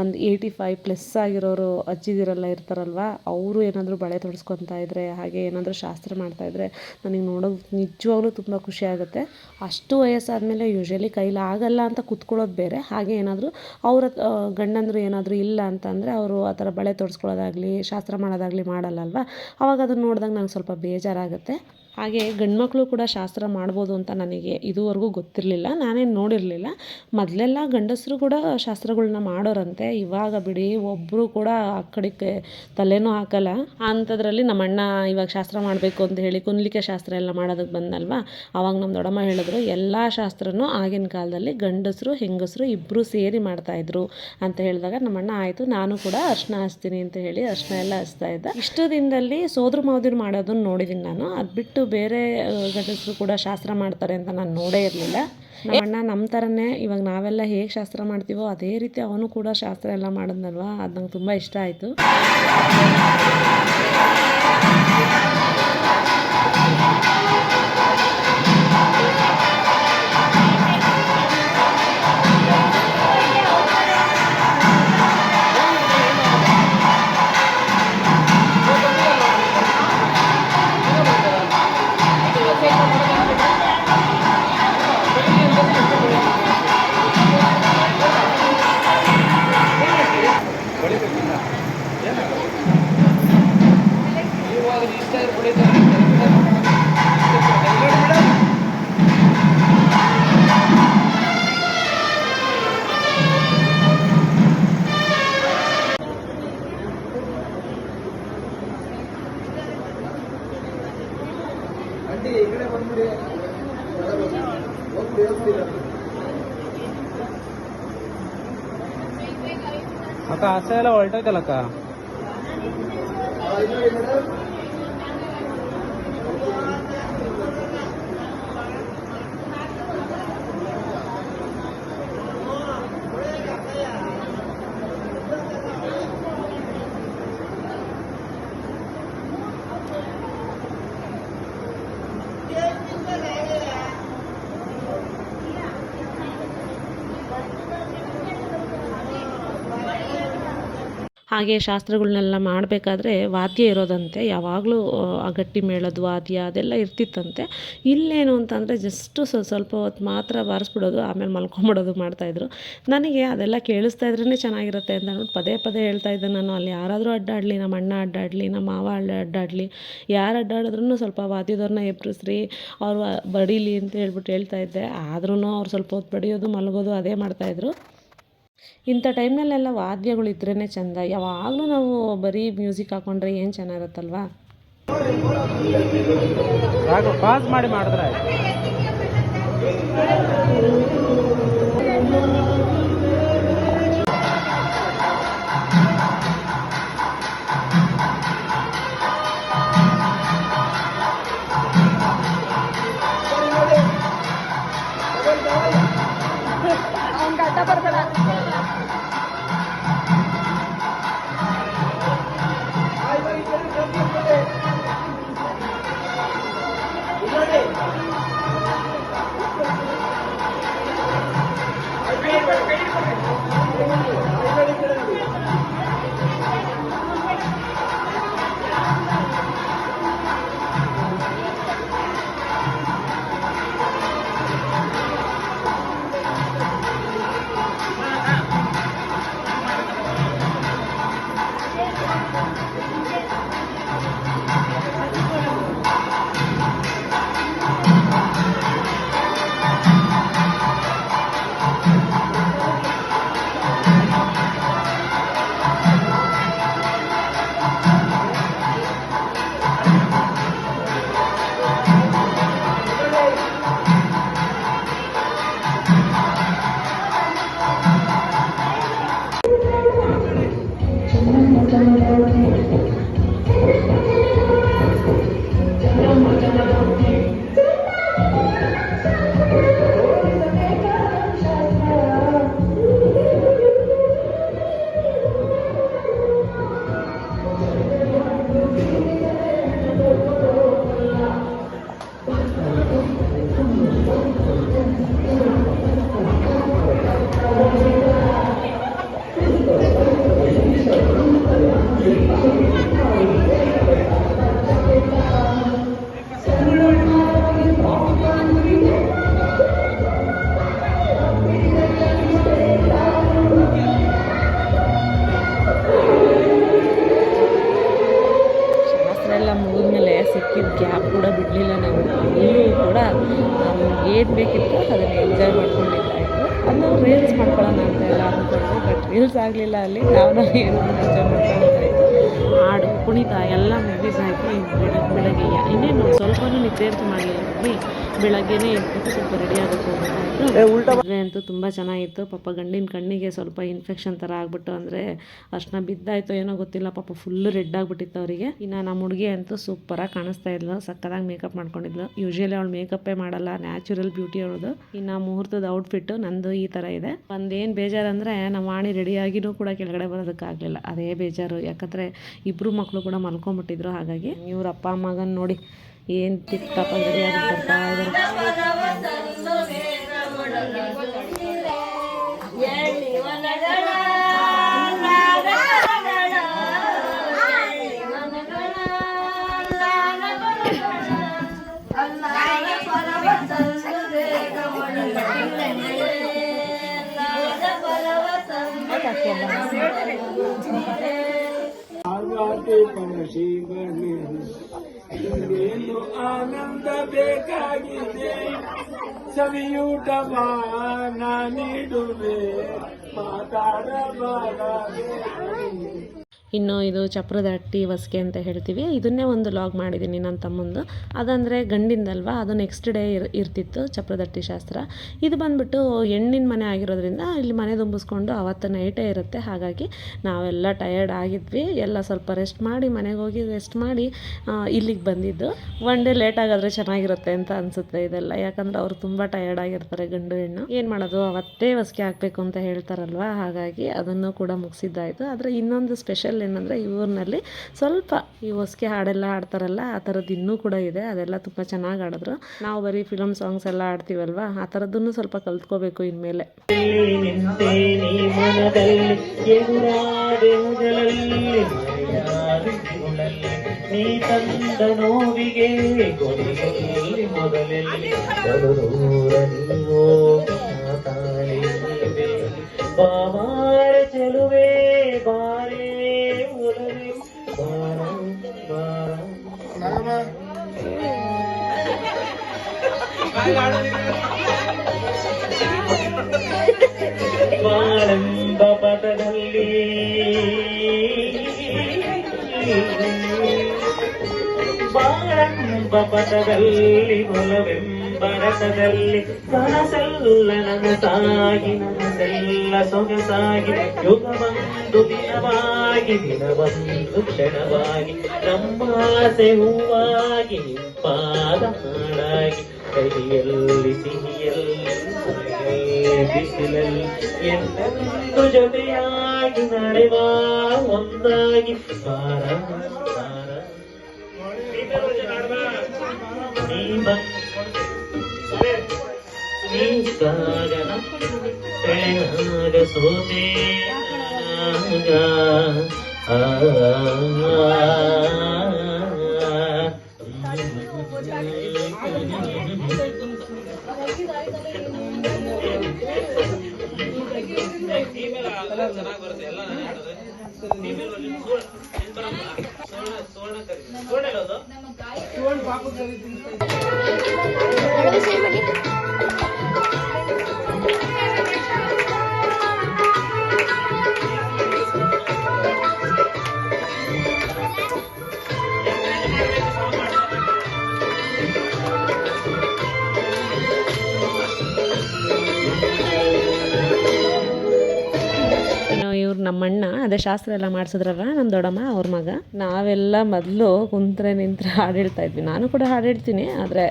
[SPEAKER 1] ಒಂದು ಏಯ್ಟಿ ಫೈವ್ ಪ್ಲಸ್ ಆಗಿರೋರು ಅಜ್ಜಿದಿರೆಲ್ಲ ಇರ್ತಾರಲ್ವ, ಅವರು ಏನಾದರೂ ಬಳೆ ತೊಡಸ್ಕೊತಾ ಇದ್ದರೆ ಹಾಗೆ ಏನಾದರೂ ಶಾಸ್ತ್ರ ಮಾಡ್ತಾಯಿದ್ರೆ ನನಗೆ ನೋಡೋದು ನಿಜವಾಗ್ಲೂ ತುಂಬ ಖುಷಿ ಆಗುತ್ತೆ. ಅಷ್ಟು ವಯಸ್ಸಾದಮೇಲೆ ಯೂಶ್ವಲಿ ಕೈಲಿ ಆಗಲ್ಲ ಅಂತ ಕುತ್ಕೊಳ್ಳೋದು ಬೇರೆ, ಹಾಗೆ ಏನಾದರೂ ಅವರ ಗಂಡಂದರು ಏನಾದರೂ ಇಲ್ಲ ಅಂತಂದರೆ ಅವರು ಆ ಥರ ಬಳೆ ತೊಡಸ್ಕೊಳ್ಳೋದಾಗಲಿ, ಶಾಸ್ತ್ರ ಮಾಡೋದಾಗಲಿ ಮಾಡಲ್ಲ ಅಲ್ವಾ ಅವಾಗ ಅದನ್ನು ನೋಡಿದಾಗ ನಂಗೆ ಸ್ವಲ್ಪ ಬೇಜಾರಾಗುತ್ತೆ. ಹಾಗೆ ಗಂಡ್ಮಕ್ಳು ಕೂಡ ಶಾಸ್ತ್ರ ಮಾಡ್ಬೋದು ಅಂತ ನನಗೆ ಇದುವರೆಗೂ ಗೊತ್ತಿರಲಿಲ್ಲ, ನಾನೇನು ನೋಡಿರಲಿಲ್ಲ. ಮೊದಲೆಲ್ಲ ಗಂಡಸರು ಕೂಡ ಶಾಸ್ತ್ರಗಳ್ನ ಮಾಡೋರಂತೆ. ಇವಾಗ ಬಿಡಿ ಒಬ್ಬರು ಕೂಡ ಆ ಕಡೆಗೆ ತಲೆನೂ ಹಾಕಲ್ಲ. ಅಂಥದ್ರಲ್ಲಿ ನಮ್ಮ ಅಣ್ಣ ಇವಾಗ ಶಾಸ್ತ್ರ ಮಾಡಬೇಕು ಅಂತ ಹೇಳಿ ಕುಂದಲಿಕೆ ಶಾಸ್ತ್ರ ಎಲ್ಲ ಮಾಡೋದಕ್ಕೆ ಬಂದಲ್ವ ಅವಾಗ ನಮ್ಮ ದೊಡ್ಡಮ್ಮ ಹೇಳಿದ್ರು, ಎಲ್ಲ ಶಾಸ್ತ್ರನೂ ಆಗಿನ ಕಾಲದಲ್ಲಿ ಗಂಡಸರು, ಹೆಂಗಸರು ಇಬ್ಬರು ಸೇರಿ ಮಾಡ್ತಾಯಿದ್ರು ಅಂತ ಹೇಳಿದಾಗ ನಮ್ಮ ಅಣ್ಣ ಆಯಿತು, ನಾನು ಕೂಡ ಅರ್ಶನ ಹಚ್ತೀನಿ ಅಂತ ಹೇಳಿ ಅರ್ಶನ ಎಲ್ಲ ಹಚ್ತಾ ಇದ್ದ. ಇಷ್ಟು ದಿನದಲ್ಲಿ ಸೋದ್ರ ಮಾವದಿರು ಮಾಡೋದನ್ನ ನೋಡಿದ್ದೀನಿ ನಾನು. ಅದು ಬಿಟ್ಟು ಬೇರೆ ಗಂಡಸರು ಕೂಡ ಶಾಸ್ತ್ರ ಮಾಡ್ತಾರೆ ಅಂತ ನಾನು ನೋಡೇ ಇರಲಿಲ್ಲ. ನಮ್ಮ ಅಣ್ಣ ನಮ್ಮ ಥರನೇ ಇವಾಗ ನಾವೆಲ್ಲ ಹೇಗೆ ಶಾಸ್ತ್ರ ಮಾಡ್ತೀವೋ ಅದೇ ರೀತಿ ಅವನು ಕೂಡ ಶಾಸ್ತ್ರ ಎಲ್ಲ ಮಾಡಿದ್ನಲ್ವ? ಅದು ನಂಗೆ ತುಂಬ ಇಷ್ಟ ಆಯಿತು.
[SPEAKER 2] ಅಕ್ಕ ಹಸ ಎಲ್ಲ ಹೊರಟೈತಲ್ಲಕ್ಕ
[SPEAKER 1] ಹಾಗೆ ಶಾಸ್ತ್ರಗಳನ್ನೆಲ್ಲ ಮಾಡಬೇಕಾದ್ರೆ ವಾದ್ಯ ಇರೋದಂತೆ, ಯಾವಾಗಲೂ, ಆ ಗಟ್ಟಿ ಮೇಳದ ವಾದ್ಯ ಅದೆಲ್ಲ ಇರ್ತಿತ್ತಂತೆ. ಇಲ್ಲೇನು ಅಂತಂದರೆ ಜಸ್ಟು ಸ್ವಲ್ಪ ಹೊತ್ತು ಮಾತ್ರ ಬಾರಿಸ್ಬಿಡೋದು, ಆಮೇಲೆ ಮಲ್ಕೊಂಬಿಡೋದು ಮಾಡ್ತಾಯಿದ್ರು ನನಗೆ ಅದೆಲ್ಲ ಕೇಳಿಸ್ತಾ ಇದ್ರೇ ಚೆನ್ನಾಗಿರುತ್ತೆ ಅಂತ ಅಂದ್ಬಿಟ್ಟು ಪದೇ ಪದೇ ಹೇಳ್ತಾ ಇದ್ದೆ ನಾನು. ಅಲ್ಲಿ ಯಾರಾದರೂ ಅಡ್ಡಾಡಲಿ, ನಮ್ಮ ಅಣ್ಣ ಅಡ್ಡಾಡಲಿ, ನಮ್ಮ ಮಾವ ಅಡ್ಡ ಅಡ್ಡಾಡಲಿ, ಯಾರು ಅಡ್ಡಾಡಿದ್ರೂ ಸ್ವಲ್ಪ ವಾದ್ಯದವ್ರನ್ನ ಎಬ್ಬಿಸ್ರಿ ಅವ್ರು ಬಡೀಲಿ ಅಂತ ಹೇಳ್ಬಿಟ್ಟು ಹೇಳ್ತಾ ಇದ್ದೆ. ಆದ್ರೂ ಅವ್ರು ಸ್ವಲ್ಪ ಹೊತ್ತು ಬಡಿಯೋದು, ಮಲಗೋದು, ಅದೇ ಮಾಡ್ತಾಯಿದ್ರು ಇಂಥ ಟೈಮ್ನಲ್ಲೆಲ್ಲ ವಾದ್ಯಗಳು ಇದ್ರೇ ಚೆಂದ. ಯಾವಾಗಲೂ ನಾವು ಬರೀ ಮ್ಯೂಸಿಕ್ ಹಾಕೊಂಡ್ರೆ ಏನು ಚೆನ್ನಾಗಿರುತ್ತಲ್ವಾ?
[SPEAKER 2] ಪಾಸ್ ಮಾಡಿ ಮಾಡಿದ್ರೆ ಆಯ್ತು.
[SPEAKER 1] ಆಗಲಿಲ್ಲ ಅಲ್ಲಿ. ನಾವು ಏನು ಹಾಡು ಕುಣಿತ ಎಲ್ಲ ಮುಗಿಸಾಕಿ ಹಾಕಿ ಬೆಳಗ್ಗೆ ಇನ್ನೇನು ಸ್ವಲ್ಪನೂ ಮಾಡಿ ಮಾಡಲಿಲ್ಲ. ಮಮ್ಮಿ ಬೆಳಗ್ಗೆನೇ ಎದ್ಬಿಟ್ಟು ಸ್ವಲ್ಪ ರೆಡಿ ಆಗೋಕ್ಕೆ ಹೋಗ್ಬೇಕಾಯ್ತು. ಅಂತೂ ತುಂಬ ಚೆನ್ನಾಗಿತ್ತು. ಪಾಪ ಗಂಡಿನ ಕಣ್ಣಿಗೆ ಸ್ವಲ್ಪ ಇನ್ಫೆಕ್ಷನ್ ಥರ ಆಗ್ಬಿಟ್ಟು ಅಂದರೆ ಅಷ್ಟನ್ನ ಬಿದ್ದಾಯ್ತು ಏನೋ ಗೊತ್ತಿಲ್ಲ. ಪಾಪ ಫುಲ್ ರೆಡ್ ಆಗಿಬಿಟ್ಟಿತ್ತು ಅವರಿಗೆ. ಇನ್ನು ನಮ್ಮ ಹುಡುಗಿ ಅಂತೂ ಸೂಪರಾಗಿ ಕಾಣಿಸ್ತಾ ಇದ್ಲು. ಸಕ್ಕದಾಗಿ ಮೇಕಪ್ ಮಾಡ್ಕೊಂಡಿದ್ಲು. ಯೂಶಲಿ ಅವಳು ಮೇಕಪ್ಪೇ ಮಾಡಲ್ಲ. ನ್ಯಾಚುರಲ್ ಬ್ಯೂಟಿ ಅವಳದು. ಇನ್ನು ಮುಹೂರ್ತದ ಔಟ್ಫಿಟ್ಟು ನಂದು ಈ ಥರ ಇದೆ. ಒಂದೇನು ಬೇಜಾರು ಅಂದರೆ ನಮ್ಮ ವಾಣಿ ರೆಡಿಯಾಗಿನೂ ಕೂಡ ಕೆಳಗಡೆ ಬರೋದಕ್ಕಾಗಲಿಲ್ಲ. ಅದೇ ಬೇಜಾರು. ಯಾಕಂದರೆ ಇಬ್ಬರು ಮಕ್ಕಳು ಕೂಡ ಮಲ್ಕೊಂಬಿಟ್ಟಿದ್ರು ಹಾಗಾಗಿ ಇವ್ರ ಅಪ್ಪ ಮಗನ ನೋಡಿ ಏನು ಟಿಪ್ ಟಾಪ್ ರೆಡಿಯಾಗಿ ಬರ್ತಾ ಇದ್ದಾರೆ
[SPEAKER 3] ಪರಶಿವನೇ ಇನ್ನೇನು ಆನಂದ ಬೇಕಾಗಿದೆ. ಸವಿಯೂಟ ನೀಡುವೆ. ಮಾತಾಡಬಾರದೆ.
[SPEAKER 1] ಇನ್ನು ಇದು ಚಪ್ರದ ಹೊಸ್ಗೆ ಅಂತ ಹೇಳ್ತೀವಿ. ಇದನ್ನೇ ಒಂದು ಲಾಗ್ ಮಾಡಿದ್ದೀನಿ ನನ್ನ ತಮ್ಮಂದು. ಅದಂದರೆ ಗಂಡಿಂದಲ್ವ? ಅದು ನೆಕ್ಸ್ಟ್ ಡೇ ಇರ್, ಇರ್ತಿತ್ತು ಚಪ್ರದಟ್ಟಿ ಶಾಸ್ತ್ರ. ಇದು ಬಂದ್ಬಿಟ್ಟು ಹೆಣ್ಣಿನ ಮನೆ ಆಗಿರೋದ್ರಿಂದ ಇಲ್ಲಿ ಮನೆ ತುಂಬಿಸ್ಕೊಂಡು ಅವತ್ತು ನೈಟೇ ಇರುತ್ತೆ. ಹಾಗಾಗಿ ನಾವೆಲ್ಲ ಟಯರ್ಡ್ ಆಗಿದ್ವಿ. ಎಲ್ಲ ಸ್ವಲ್ಪ ರೆಸ್ಟ್ ಮಾಡಿ, ಮನೆಗೆ ಹೋಗಿ ರೆಸ್ಟ್ ಮಾಡಿ ಇಲ್ಲಿಗೆ ಬಂದಿದ್ದು. ಒನ್ ಡೇ ಲೇಟ್ ಆಗಾದರೆ ಚೆನ್ನಾಗಿರುತ್ತೆ ಅಂತ ಅನಿಸುತ್ತೆ ಇದೆಲ್ಲ. ಯಾಕಂದರೆ ಅವರು ತುಂಬ ಟಯರ್ಡ್ ಆಗಿರ್ತಾರೆ ಗಂಡು ಹೆಣ್ಣು. ಏನು ಮಾಡೋದು? ಅವತ್ತೇ ಹೊಸ್ಗೆ ಹಾಕಬೇಕು ಅಂತ ಹೇಳ್ತಾರಲ್ವ? ಹಾಗಾಗಿ ಅದನ್ನು ಕೂಡ ಮುಗಿಸಿದ್ದಾಯಿತು. ಆದರೆ ಇನ್ನೊಂದು ಸ್ಪೆಷಲ್ ಸ್ಪೆಷಲ್ ಏನಂದರೆ ಈ ಊರಿನಲ್ಲಿ ಸ್ವಲ್ಪ ಈ ಹೊಸ್ಗೆ ಹಾಡೆಲ್ಲ ಆಡ್ತಾರಲ್ಲ ಆ ಥರದ್ದು ಇನ್ನೂ ಕೂಡ ಇದೆ, ಅದೆಲ್ಲ ತುಂಬ ಚೆನ್ನಾಗಿ ಆಡಿದ್ರು ನಾವು ಬರೀ ಫಿಲಮ್ ಸಾಂಗ್ಸ್ ಎಲ್ಲ ಆಡ್ತೀವಲ್ವಾ ಆ ಥರದ್ದನ್ನು ಸ್ವಲ್ಪ ಕಲ್ತ್ಕೋಬೇಕು ಇನ್ಮೇಲೆ.
[SPEAKER 4] ನೀ ತಂದ ನೋವಿಗೆ ಬಾಮಾರ ಬಾಳೆಂಬ ಪದದಲ್ಲಿ ಬಾಳೆಂಬ ಪದದಲ್ಲಿ ಒಲವೆಂಬ ರಥದಲ್ಲಿ ಕನಸೆಲ್ಲ ನನಸಾಗಿ ನನಸೆಲ್ಲ ಸೊಗಸಾಗಿ ಯುಗವೊಂದು ದಿನವಾಗಿ, ದಿನವೊಂದು ಕ್ಷಣವಾಗಿ ನಮ್ಮಾಸೆ ಹೂವಾಗಿ, ನಿಂಪಾದ ಹಾಡಾಗಿ, ಕೈಯಲ್ಲಿ ಸಿಹಿಯಲ್ಲಿ ಬಿಸಿಲಲ್ಲಿ ಎಂದೆಂದು ಜೊತೆಯಾಗಿ ನಡೆವ ಒಂದಾಗಿ ಬಾರ ಬಾರ ನೀ ಬಂದ ನೀ ಸುವರ್ಣ ತೆಳನಾಗ
[SPEAKER 1] ಇವ್ರು ನಮ್ಮ ಅಣ್ಣ ಅದೇ ಶಾಸ್ತ್ರ ಎಲ್ಲ ಮಾಡಿಸಿದ್ರಲ್ಲ ನಮ್ಮ ದೊಡ್ಡಮ್ಮ ಅವ್ರ ಮಗ, ನಾವೆಲ್ಲ ಮೊದಲು ಕುಂತ್ರೆ ನಿಂತ್ರೆ ಹಾಡೇಳ್ತಾ ಇದ್ವಿ. ನಾನು ಕೂಡ ಹಾಡೇಳ್ತೀನಿ, ಆದರೆ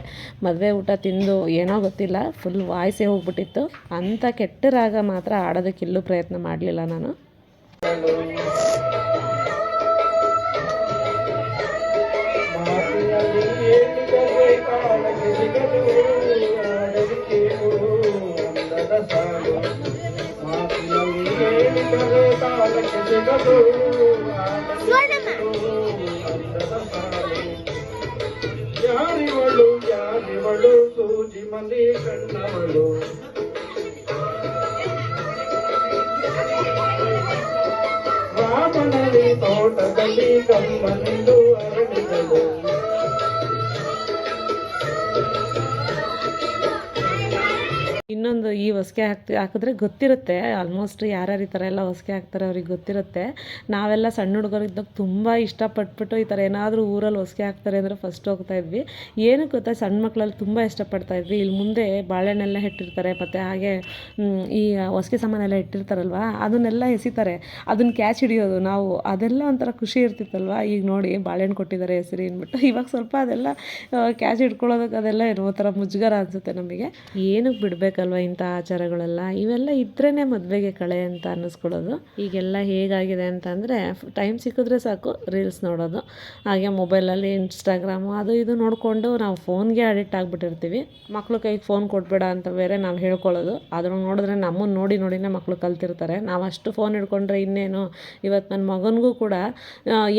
[SPEAKER 1] ಮದುವೆ ಊಟ ತಿಂದು ಏನೋ ಗೊತ್ತಿಲ್ಲ ಫುಲ್ ವಾಯ್ಸೇ ಹೋಗ್ಬಿಟ್ಟಿತ್ತು. ಅಂಥ ಕೆಟ್ಟ ರಾಗ ಮಾತ್ರ ಆಡೋದಕ್ಕೆ ಇಲ್ಲೂ ಪ್ರಯತ್ನ ಮಾಡಲಿಲ್ಲ ನಾನು.
[SPEAKER 3] ಯಾರಿವಳು ಯಾರಿವಳು ಸೂಜಿ ಮಲ್ಲಿ ಕಣ್ಣವಳು ರಾಮನಲ್ಲಿ ತೋಟದಲ್ಲಿ ಕಮ್ಮನಿಂದು
[SPEAKER 1] ಹೊಸ್ಗೆ ಹಾಕ್ತಿ, ಹಾಕಿದ್ರೆ ಗೊತ್ತಿರುತ್ತೆ. ಆಲ್ಮೋಸ್ಟ್ ಯಾರ್ಯಾರು ಈ ಥರ ಎಲ್ಲ ಹೊಸಕೆ ಹಾಕ್ತಾರೆ ಅವ್ರಿಗೆ ಗೊತ್ತಿರುತ್ತೆ. ನಾವೆಲ್ಲ ಸಣ್ಣ ಹುಡುಗರಿದ್ದಾಗ ತುಂಬ ಇಷ್ಟಪಟ್ಬಿಟ್ಟು ಈ ಥರ ಏನಾದರೂ ಊರಲ್ಲಿ ಹೊಸಕೆ ಹಾಕ್ತಾರೆ ಅಂದರೆ ಫಸ್ಟ್ ಹೋಗ್ತಾ ಇದ್ವಿ. ಏನಕ್ಕೆ ಗೊತ್ತಾ? ಸಣ್ಣ ಮಕ್ಕಳಲ್ಲಿ ತುಂಬ ಇಷ್ಟಪಡ್ತಾ ಇದ್ವಿ. ಇಲ್ಲಿ ಮುಂದೆ ಬಾಳೆಹಣ್ಣೆಲ್ಲ ಇಟ್ಟಿರ್ತಾರೆ ಮತ್ತು ಹಾಗೆ ಈ ಹೊಸಕೆ ಸಾಮಾನೆಲ್ಲ ಇಟ್ಟಿರ್ತಾರಲ್ವ ಅದನ್ನೆಲ್ಲ ಎಸಿತಾರೆ. ಅದನ್ನ ಕ್ಯಾಚ್ ಹಿಡಿಯೋದು. ನಾವು ಅದೆಲ್ಲ ಒಂಥರ ಖುಷಿ ಇರ್ತಿತ್ತಲ್ವ? ಈಗ ನೋಡಿ, ಬಾಳೆಹಣ್ಣು ಕೊಟ್ಟಿದ್ದಾರೆ ಹೆಸರು ಅಂದ್ಬಿಟ್ಟು ಇವಾಗ ಸ್ವಲ್ಪ ಅದೆಲ್ಲ ಕ್ಯಾಚ್ ಹಿಡ್ಕೊಳ್ಳೋದಕ್ಕೆ ಅದೆಲ್ಲ ಇರೋ ಥರ ಮುಜುಗರ ಅನಿಸುತ್ತೆ ನಮಗೆ. ಏನಕ್ಕೆ ಬಿಡಬೇಕಲ್ವ ಇಂಥ ಆಚಾರಗಳೆಲ್ಲ ಇವೆಲ್ಲ ಇದ್ರೇ ಮದುವೆಗೆ ಕಳೆ ಅಂತ ಅನ್ನಿಸ್ಕೊಳ್ಳೋದು. ಈಗೆಲ್ಲ ಹೇಗಾಗಿದೆ ಅಂತಂದರೆ ಟೈಮ್ ಸಿಕ್ಕಿದ್ರೆ ಸಾಕು ರೀಲ್ಸ್ ನೋಡೋದು. ಹಾಗೆ ಮೊಬೈಲಲ್ಲಿ ಇನ್ಸ್ಟಾಗ್ರಾಮು ಅದು ಇದು ನೋಡಿಕೊಂಡು ನಾವು ಫೋನ್ಗೆ ಅಡಿಕ್ಟ್ ಆಗಿಬಿಟ್ಟಿರ್ತೀವಿ. ಮಕ್ಕಳು ಕೈಗೆ ಫೋನ್ ಕೊಡಬೇಡ ಅಂತ ಬೇರೆ ನಾವು ಹೇಳ್ಕೊಳ್ಳೋದು. ಅದನ್ನು ನೋಡಿದ್ರೆ ನಮ್ಮನ್ನು ನೋಡಿ ನೋಡಿನೇ ಮಕ್ಕಳು ಕಲ್ತಿರ್ತಾರೆ. ನಾವು ಅಷ್ಟು ಫೋನ್ ಹಿಡ್ಕೊಂಡ್ರೆ ಇನ್ನೇನು? ಇವತ್ತು ನನ್ನ ಮಗನಿಗೂ ಕೂಡ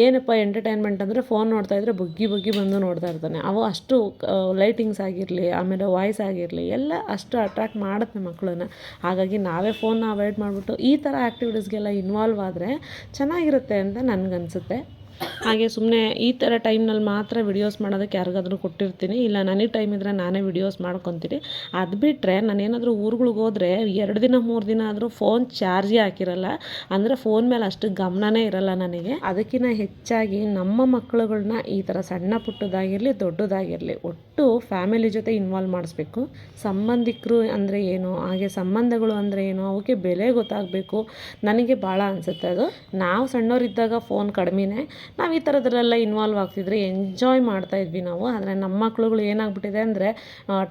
[SPEAKER 1] ಏನಪ್ಪ ಎಂಟರ್ಟೈನ್ಮೆಂಟ್ ಅಂದರೆ ಫೋನ್ ನೋಡ್ತಾ ಇದ್ರೆ ಬುಗ್ಗಿ ಬುಗ್ಗಿ ಬಂದು ನೋಡ್ತಾ ಇರ್ತಾನೆ. ಅವು ಅಷ್ಟು ಲೈಟಿಂಗ್ಸ್ ಆಗಿರಲಿ, ಆಮೇಲೆ ವಾಯ್ಸ್ ಆಗಿರಲಿ, ಎಲ್ಲ ಅಷ್ಟು ಅಟ್ರಾಕ್ಟ್ ಮಾಡುತ್ತೆ ಮಕ್ಕಳನ್ನ. ಹಾಗಾಗಿ ನಾವೇ ಫೋನ್ನ ಅವಾಯ್ಡ್ ಮಾಡಿಬಿಟ್ಟು ಈ ಥರ ಆ್ಯಕ್ಟಿವಿಟೀಸ್ಗೆಲ್ಲ ಇನ್ವಾಲ್ವ್ ಆದರೆ ಚೆನ್ನಾಗಿರುತ್ತೆ ಅಂತ ನನಗನ್ಸುತ್ತೆ ಹಾಗೆ ಸುಮ್ಮನೆ ಈ ಥರ ಟೈಮ್ನಲ್ಲಿ ಮಾತ್ರ ವಿಡಿಯೋಸ್ ಮಾಡೋದಕ್ಕೆ ಯಾರಿಗಾದ್ರೂ ಕೊಟ್ಟಿರ್ತೀನಿ. ಇಲ್ಲ ನನಗೆ ಟೈಮ್ ಇದ್ದರೆ ನಾನೇ ವಿಡಿಯೋಸ್ ಮಾಡ್ಕೊತೀನಿ. ಅದು ಬಿಟ್ಟರೆ ನಾನೇನಾದರೂ ಊರುಗಳಿಗೆ ಹೋದರೆ ಎರಡು ದಿನ, ಮೂರು ದಿನ ಆದರೂ ಫೋನ್ ಚಾರ್ಜೇ ಹಾಕಿರಲ್ಲ. ಅಂದರೆ ಫೋನ್ ಮೇಲೆ ಅಷ್ಟು ಗಮನನೇ ಇರಲ್ಲ ನನಗೆ. ಅದಕ್ಕಿಂತ ಹೆಚ್ಚಾಗಿ ನಮ್ಮ ಮಕ್ಕಳುಗಳನ್ನ ಈ ಥರ ಸಣ್ಣ ಪುಟ್ಟದಾಗಿರಲಿ, ದೊಡ್ಡದಾಗಿರಲಿ ಒಟ್ಟು ಫ್ಯಾಮಿಲಿ ಜೊತೆ ಇನ್ವಾಲ್ವ್ ಮಾಡಿಸ್ಬೇಕು. ಸಂಬಂಧಿಕರು ಅಂದರೆ ಏನು? ಹಾಗೆ ಸಂಬಂಧಗಳು ಅಂದರೆ ಏನು? ಅವಕ್ಕೆ ಬೆಲೆ ಗೊತ್ತಾಗಬೇಕು. ನನಗೆ ಭಾಳ ಅನಿಸುತ್ತೆ ಅದು. ನಾವು ಸಣ್ಣವರಿದ್ದಾಗ ಫೋನ್ ಕಡಿಮೆನೇ ನಾವು ಈ ಥರದ್ರೆಲ್ಲ ಇನ್ವಾಲ್ವ್ ಆಗ್ತಿದ್ರೆ ಎಂಜಾಯ್ ಮಾಡ್ತಾ ಇದ್ವಿ ನಾವು. ಆದರೆ ನಮ್ಮ ಮಕ್ಳುಗಳು ಏನಾಗ್ಬಿಟ್ಟಿದೆ ಅಂದರೆ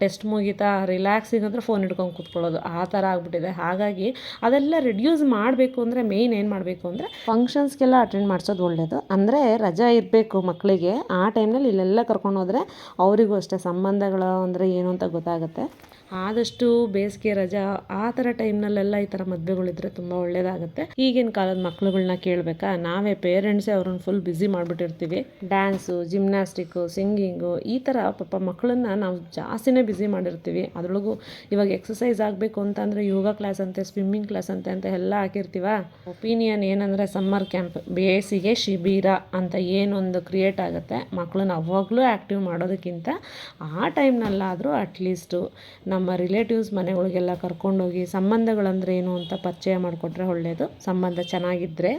[SPEAKER 1] ಟೆಸ್ಟ್ ಮುಗೀತಾ ರಿಲ್ಯಾಕ್ಸಿಂಗ್ ಅಂದರೆ ಫೋನ್ ಹಿಡ್ಕೊಂಡು ಕೂತ್ಕೊಳ್ಳೋದು. ಆ ಥರ ಆಗ್ಬಿಟ್ಟಿದೆ. ಹಾಗಾಗಿ ಅದೆಲ್ಲ ರಿಡ್ಯೂಸ್ ಮಾಡಬೇಕು ಅಂದರೆ ಮೇಯ್ನ್ ಏನು ಮಾಡಬೇಕು ಅಂದರೆ ಫಂಕ್ಷನ್ಸ್ಗೆಲ್ಲ ಅಟೆಂಡ್ ಮಾಡಿಸೋದು ಒಳ್ಳೆಯದು ಅಂದರೆ ರಜಾ ಇರಬೇಕು ಮಕ್ಕಳಿಗೆ ಆ ಟೈಮ್ನಲ್ಲಿ ಇಲ್ಲೆಲ್ಲ ಕರ್ಕೊಂಡು ಹೋದರೆ ಅವರಿಗೂ ಅಷ್ಟೇ ಸಂಬಂಧಗಳು ಅಂದರೆ ಏನು ಅಂತ ಗೊತ್ತಾಗುತ್ತೆ. ಆದಷ್ಟು ಬೇಸಿಗೆ ರಜಾ, ಆ ಥರ ಟೈಮ್ನಲ್ಲೆಲ್ಲ ಈ ಥರ ಮದುವೆಗಳಿದ್ರೆ ತುಂಬ ಒಳ್ಳೆಯದಾಗುತ್ತೆ ಈಗಿನ ಕಾಲದ ಮಕ್ಳುಗಳ್ನ ಕೇಳಬೇಕಾ? ನಾವೇ ಪೇರೆಂಟ್ಸೇ ಅವ್ರನ್ನ ಫುಲ್ ಬ್ಯುಸಿ ಮಾಡಿಬಿಟ್ಟಿರ್ತೀವಿ. ಡ್ಯಾನ್ಸು ಜಿಮ್ನಾಸ್ಟಿಕ್ಕು ಸಿಂಗಿಂಗು ಈ ಥರ ಪಾಪ ಮಕ್ಕಳನ್ನ ನಾವು ಜಾಸ್ತಿನೇ ಬ್ಯುಸಿ ಮಾಡಿರ್ತೀವಿ. ಅದರೊಳಗೂ ಇವಾಗ ಎಕ್ಸಸೈಸ್ ಆಗಬೇಕು ಅಂತಂದರೆ ಯೋಗ ಕ್ಲಾಸ್ ಅಂತೆ ಸ್ವಿಮ್ಮಿಂಗ್ ಕ್ಲಾಸ್ ಅಂತೆ ಅಂತ ಎಲ್ಲ ಹಾಕಿರ್ತೀವ? ಒಪಿನಿಯನ್ ಏನಂದರೆ ಸಮ್ಮರ್ ಕ್ಯಾಂಪ್ ಬೇಸಿಗೆ ಶಿಬಿರ ಅಂತ ಏನೊಂದು ಕ್ರಿಯೇಟ್ ಆಗುತ್ತೆ. ಮಕ್ಕಳನ್ನ ಅವಾಗಲೂ ಆ್ಯಕ್ಟಿವ್ ಮಾಡೋದಕ್ಕಿಂತ ಆ ಟೈಮ್ನಲ್ಲಾದರೂ ಅಟ್ಲೀಸ್ಟು ನಮ್ಮ ರಿಲೇಟಿವ್ಸ್ ಮನೆಗಳಿಗೆಲ್ಲ ಕರ್ಕೊಂಡೋಗಿ ಸಂಬಂಧಗಳಂದ್ರೆ ಏನು ಅಂತ ಪರಿಚಯ ಮಾಡಿಕೊಟ್ರೆ ಒಳ್ಳೆಯದು ಸಂಬಂಧ ಚೆನ್ನಾಗಿದ್ದರೆ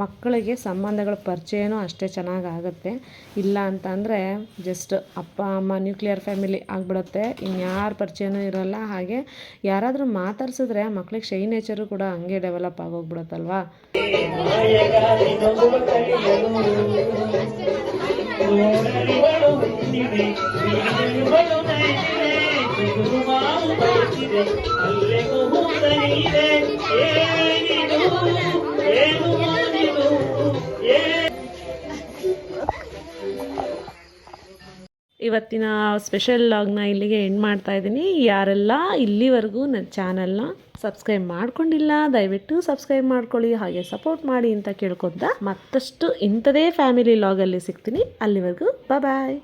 [SPEAKER 1] ಮಕ್ಕಳಿಗೆ ಸಂಬಂಧಗಳ ಪರಿಚಯನೂ ಅಷ್ಟೇ ಚೆನ್ನಾಗಿ ಆಗುತ್ತೆ ಇಲ್ಲ ಅಂತಂದರೆ ಜಸ್ಟ್ ಅಪ್ಪ, ಅಮ್ಮ ನ್ಯೂಕ್ಲಿಯರ್ ಫ್ಯಾಮಿಲಿ ಆಗಿಬಿಡುತ್ತೆ. ಇನ್ಯಾರ ಪರಿಚಯನೂ ಇರೋಲ್ಲ. ಹಾಗೆ ಯಾರಾದರೂ ಮಾತಾಡ್ಸಿದ್ರೆ ಮಕ್ಕಳಿಗೆ ಶೈ ನೇಚರು ಕೂಡ ಹಂಗೆ ಡೆವಲಪ್ ಆಗೋಗ್ಬಿಡುತ್ತಲ್ವಾ? ಇವತ್ತಿನ ಸ್ಪೆಷಲ್ ಲಾಗ್ನ ಇಲ್ಲಿಗೆ ಎಂಡ್ ಮಾಡ್ತಾ ಇದ್ದೀನಿ. ಯಾರೆಲ್ಲ ಇಲ್ಲಿವರೆಗೂ ನನ್ನ ಚಾನಲ್ನ ಸಬ್ಸ್ಕ್ರೈಬ್ ಮಾಡ್ಕೊಂಡಿಲ್ಲ, ದಯವಿಟ್ಟು ಸಬ್ಸ್ಕ್ರೈಬ್ ಮಾಡ್ಕೊಳ್ಳಿ, ಹಾಗೆ ಸಪೋರ್ಟ್ ಮಾಡಿ ಅಂತ ಕೇಳ್ಕೊತ ಮತ್ತಷ್ಟು ಇಂಥದೇ ಫ್ಯಾಮಿಲಿ ಲಾಗಲ್ಲಿ ಸಿಗ್ತೀನಿ. ಅಲ್ಲಿವರೆಗೂ ಬಾಯ್